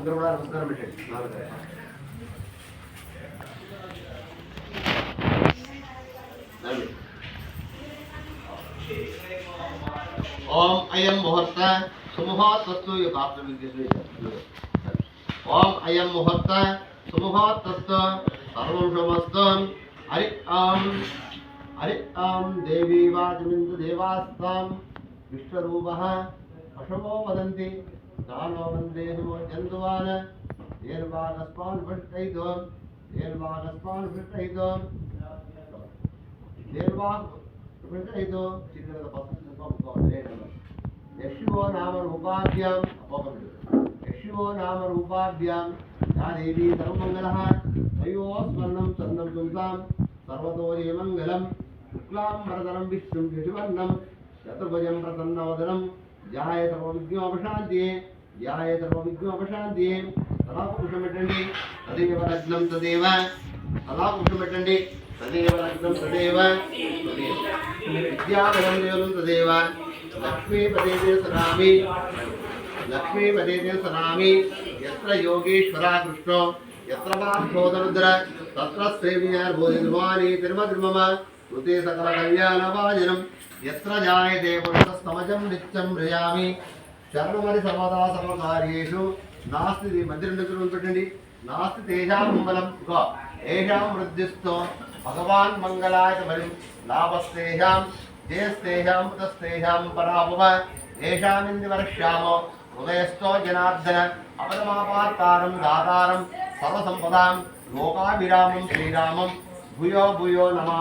అందరూ కూడా నమస్కారం పెట్టండి నాలుగు నవ్వు. ఓం అయం ముహూర్త సుముహూర్తస్తు ఈ పాత్ర విద్యుత్ ఓం అయం ముహూర్త సుముహూర్తస్తు సర్వం శుభస్తు హరి ఆం హరి ఆం దేవీ వాచమిందు దేవాస్తాం విశ్వరూపः பசவோ வதந்தி தானோ வந்தேதுவோ ஜந்துவான தேர்வாகஸ்மான் விட்டைதோ தேர்வாகஸ்மான் விட்டைதோ தேர்வாக விட்டைதோ சிக்கிறத பசங்க யஷிவோ நாமர் உபாத்தியாம் போக யஷிவோ நாமர் உபாத்தியாம் யா தேவி சர்வமங்கலா அயோ ஸ்வர்ணம் சந்தம் தும்சாம் சர்வதோரிய மங்கலம் शुक्लां वरदनं विष्णुं यशुवर्णं शतभुजं प्रसन्नवदनं ధ్యాయ సర్వవిఘ్నోపశాంతియే ధ్యాయ సర్వవిఘ్నోపశాంతియే తలా పురుషం పెట్టండి తదేవ లగ్నం తదేవ. తలా పెట్టండి తదేవ లగ్నం తదేవ. విద్యాబలం దేవం తదేవ లక్ష్మీపదే సరామి. లక్ష్మీపదే సరామి. ఎత్ర యోగేశ్వర కృష్ణో ఎత్ర పార్థోదరుద్ర తత్ర శ్రేణ్యార్భోజన్మాని తిరుమతిర్మమ. కృతే సకల కళ్యాణవాజనం ఎత్ర జాయతే పురుషస్తమజం నిత్యం మ్రియామి శరణమరి సర్వదా సర్వకార్యేషు నాస్తి మందిరం దగ్గర పెట్టండి. నాస్తి తేజాం మంగళం. ఇగో ఏషాం వృద్ధిస్తో భగవాన్ మంగళాయ బలి లాభస్తేజాం జయస్తేజాం పుతస్తేషాం పరాభవ. ఏషామింది వర్ష్యామో హృదయస్థో జనార్దన. అపదమాపాత్తారం దాతారం. సర్వసంపదాం. లోకాభిరామం శ్రీరామం. భూయో భూయో నమా.